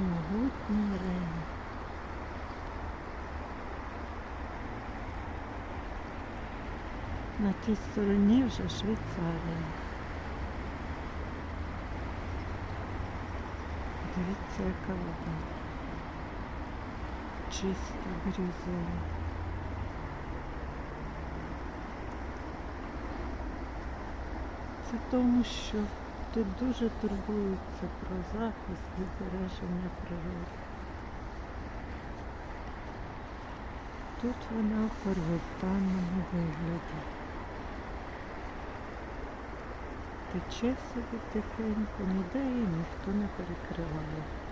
Могутній Рейн. На тій стороні вже Швейцарія. Дивіться, яка вода. Чиста, бірюзова. Це тому, що тут дуже турбуються про захист і збереження природи. Тут вона в первозданному вигляді. Тече собі тихенько, ніде її ніхто не перекриває.